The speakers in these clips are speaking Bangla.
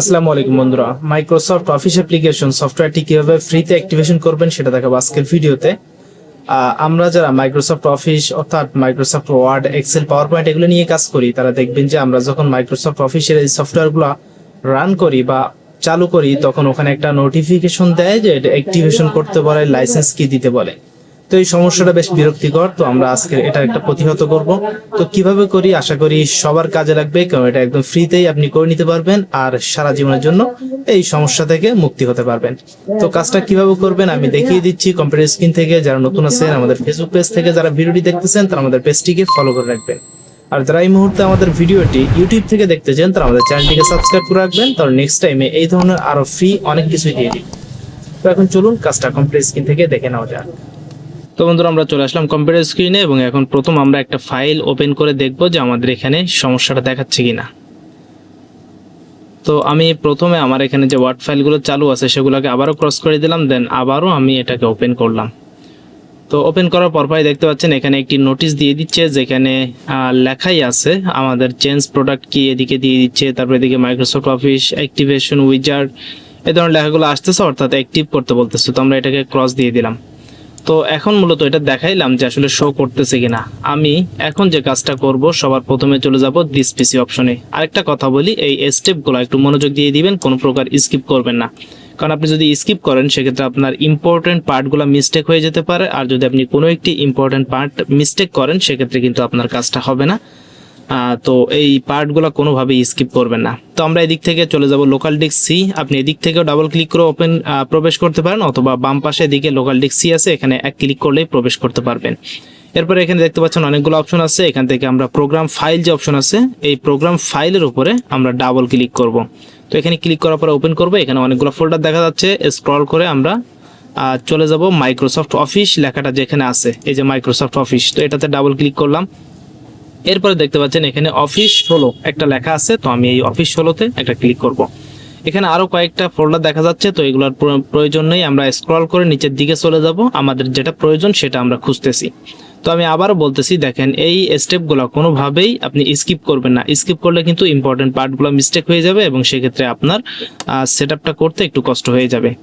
আসসালামু আলাইকুম বন্ধুরা। মাইক্রোসফট অফিস অ্যাপ্লিকেশন সফটওয়্যারটি কীভাবে ফ্রিতে অ্যাক্টিভেশন করবেন সেটা দেখাবো আজকের ভিডিওতে। আমরা যারা মাইক্রোসফট অফিস অর্থাৎ Microsoft word Excel power point এগুলো নিয়ে কাজ করি, তারা দেখবেন যে আমরা যখন মাইক্রোসফট অফিসের এই সফটওয়্যারগুলো রান করি বা চালু করি, তখন ওখানে একটা নোটিফিকেশন দেয় যে এটা অ্যাক্টিভেশন করতে বলে লাইসেন্স কি দিতে বলে তো এই সমস্যাটা বেশ বিরক্তিকর। তো আমরা আজকে এটা একটা প্রতিহত করব। তো কীভাবে করি? আশা করি সবার কাজে লাগবে, কারণ এটা একদম ফ্রিতেই আপনি করে নিতে পারবেন আর সারা জীবনের জন্য এই সমস্যা থেকে মুক্তি হতে পারবেন। তো কাজটা কীভাবে করবেন আমি দেখিয়ে দিচ্ছি কম্পিউটার স্ক্রিন থেকে। যারা নতুন আছেন, আমাদের ফেসবুক পেজ থেকে যারা ভিডিওটি দেখতেছেন, তারা আমাদের পেজটিকে ফলো করে রাখবেন। আর যারা এই মুহূর্তে আমাদের ভিডিওটি ইউটিউব থেকে দেখতেছেন, তারা আমাদের চ্যানেলটিকে সাবস্ক্রাইব করে রাখবেন। তাহলে নেক্সট টাইমে এই ধরনের আরও ফ্রি অনেক কিছুই দিয়ে দিই। তো এখন চলুন কাজটা কম্পিউটার স্ক্রিন থেকে দেখে নেওয়া যাক। তো বন্ধুরা, আমরা চলে আসলাম কম্পিউটার স্ক্রিনে এবং এখন প্রথম আমরা একটা ফাইল ওপেন করে দেখব যে আমাদের এখানে সমস্যাটা দেখাচ্ছে কিনা। তো আমি প্রথমে আমার এখানে যে ওয়ার্ড ফাইলগুলো চালু আছে সেগুলোকে আবারও ক্রস করে দিলাম দেন আবারও আমি এটাকে ওপেন করলাম। তো ওপেন করার পর পরই দেখতে পাচ্ছেন এখানে একটি নোটিশ দিয়ে দিচ্ছে যেখানে লেখাই আছে আমাদের চেঞ্জ প্রোডাক্ট কি এদিকে দিয়ে দিচ্ছে, তারপরে এদিকে মাইক্রোসফট অফিস অ্যাক্টিভেশন উইজার্ড এ ধরনের লেখাগুলো আসতেছে, অর্থাৎ অ্যাক্টিভ করতে বলতেছে। তো আমরা এটাকে ক্রস দিয়ে দিলাম। তো এখন মূলত এটা দেখাইলাম যে আসলে শো করতেছে কিনা। আমি এখন যে কাজটা করব, সবার প্রথমে চলে যাব দিস পিসি অপশনে আরেকটা কথা বলি, এই স্টেপগুলো একটু মনোযোগ দিয়ে দিবেন, কোনো প্রকার স্কিপ করবেন না। কারণ আপনি যদি স্কিপ করেন, সেক্ষেত্রে আপনার ইম্পর্টেন্ট পার্টগুলো মিস্টেক হয়ে যেতে পারে। আর যদি আপনি কোনো একটি ইম্পর্টেন্ট পার্ট মিস্টেক করেন, সেক্ষেত্রে কিন্তু আপনার কাজটা হবে না। তো এই পার্টগুলো কোনোভাবেই স্কিপ করবেন না। তো আমরা এদিক থেকে চলে যাব লোকাল ডিস্ক সি আপনি এদিক থেকেও ডাবল ক্লিক করে ওপেন প্রবেশ করতে পারেন অথবা বাম পাশে এদিকে লোকাল ডিস্ক সি আছে, এখানে এক ক্লিক করলেই প্রবেশ করতে পারবেন। এরপরে এখানে দেখতে পাচ্ছেন অনেকগুলো অপশন আছে। এখান থেকে আমরা প্রোগ্রাম ফাইল যে অপশন আছে, এই প্রোগ্রাম ফাইলের উপরে আমরা ডাবল ক্লিক করব। তো এখানে ক্লিক করার পরে ওপেন করব। এখানে অনেকগুলো ফোল্ডার দেখা যাচ্ছে। স্ক্রল করে আমরা চলে যাব মাইক্রোসফট অফিস লেখাটা যেখানে আছে, এই যে মাইক্রোসফট অফিস তো এটাতে ডাবল ক্লিক করলাম। এরপরে দেখতে পাচ্ছেন এখানে অফিস ষোলো একটা লেখা আছে, তো আমি এই অফিস ষোলোতে একটা ক্লিক করব। এখানে আরও কয়েকটা ফোল্ডার দেখা যাচ্ছে, তো এগুলোর প্র- প্রয়োজন নেই, আমরা স্ক্রল করে নিচের দিকে চলে যাব, আমাদের যেটা প্রয়োজন সেটা আমরা খুঁজতেছি। তো আমি আবারও বলতেছি, দেখেন এই স্টেপগুলো কোনোভাবেই আপনি স্কিপ করবেন না। স্কিপ করলে কিন্তু ইম্পর্টেন্ট পার্টগুলো মিস্টেক হয়ে যাবে এবং সেক্ষেত্রে আপনার সেট করতে একটু কষ্ট হয়ে যাবে।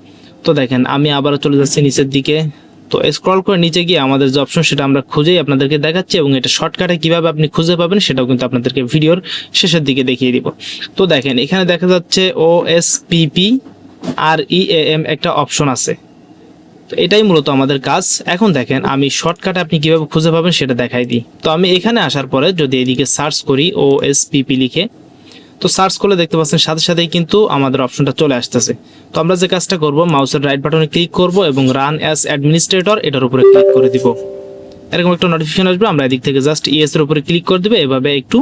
তো দেখেন, আমি আবারও চলে যাচ্ছি নিচের দিকে। তো স্ক্রল করে নিচে গিয়ে আমাদের যে অপশন সেটা আমরা খুঁজেই আপনাদেরকে দেখাচ্ছি এবং এটা শর্টকাটে কীভাবে আপনি খুঁজে পাবেন সেটাও কিন্তু আপনাদেরকে ভিডিওর শেষের দিকে দেখিয়ে দিব। তো দেখেন, এখানে দেখা যাচ্ছে O S PP R E M একটা অপশন আছে। তো এটাই মূলত আমাদের কাজ। এখন দেখেন, আমি শর্টকাটে আপনি কীভাবে খুঁজে পাবেন সেটা দেখাই দিই। তো আমি এখানে আসার পরে যদি এদিকে সার্চ করি ও এস পিপি লিখে তো সার্চ করলে দেখতে পাচ্ছেন, সাথে সাথেই কিন্তু আমাদের অপশনটা চলে আসতেছে। তো আমরা যে কাজটা করব, মাউসের রাইট বাটনে ক্লিক করব এবং রান অ্যাজ অ্যাডমিনিস্ট্রেটর এটার উপরে ক্লিক করে দিব। এরকম একটা নোটিফিকেশন আসবে, আমরা এদিক থেকে জাস্ট ইএস এর উপরে ক্লিক করে দিবে, এভাবে একটু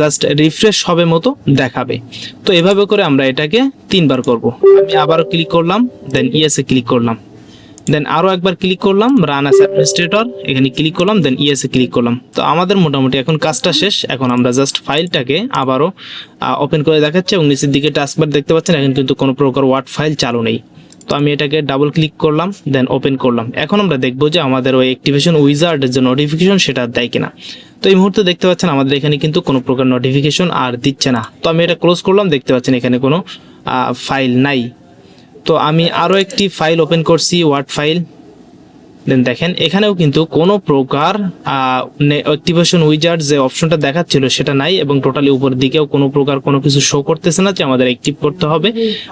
জাস্ট রিফ্রেশ হবে মতো দেখাবে। তো এভাবে করে আমরা এটাকে তিনবার করব। আমি আবারও ক্লিক করলাম দেন ইএস এ ক্লিক করলাম। দেন আরও একবার ক্লিক করলাম রান অ্যাস অ্যাডমিনিস্ট্রেটর এখানে ক্লিক করলাম দেন ইএস এ ক্লিক করলাম। তো আমাদের মোটামুটি এখন কাজটা শেষ, এখন আমরা জাস্ট ফাইলটাকে আবারও ওপেন করে দেখাচ্ছি এবং নিচের দিকে টাস্কবার দেখতে পাচ্ছেন, এখন কিন্তু কোনো প্রকার ওয়ার্ড ফাইল চালু নেই। তো আমি এটাকে ডাবল ক্লিক করলাম দেন ওপেন করলাম। এখন আমরা দেখব যে আমাদের ওই অ্যাক্টিভেশন উইজার্ডের যে নোটিফিকেশন সেটা দেয় কিনা। তো এই মুহূর্তে দেখতে পাচ্ছেন, আমাদের এখানে কিন্তু কোনো প্রকার নোটিফিকেশন আর দিচ্ছে না। তো আমি এটা ক্লোজ করলাম, দেখতে পাচ্ছেন এখানে কোনো ফাইল নাই। তো আমি আরও একটি ফাইল ওপেন করছি ওয়ার্ড ফাইল দেন দেখেন, এখানেও কিন্তু কোনো প্রকার অ্যাক্টিভেশন উইজার্ড যে অপশনটা দেখাচ্ছিল সেটা নাই এবং টোটালি উপর দিকেও কোনো প্রকার কোনো কিছু শো করতেছে না যে আমাদের অ্যাক্টিভ করতে হবে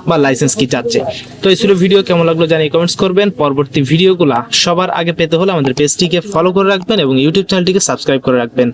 বা লাইসেন্স কি চাচ্ছে। তো এই ছিল ভিডিও কেমন লাগল জানিয়ে কমেন্টস করবেন। পরবর্তী ভিডিওগুলা সবার আগে পেতে হলে আমাদের পেজটিকে ফলো করে রাখবেন এবং ইউটিউব চ্যানেলটিকে সাবস্ক্রাইব করে রাখবেন।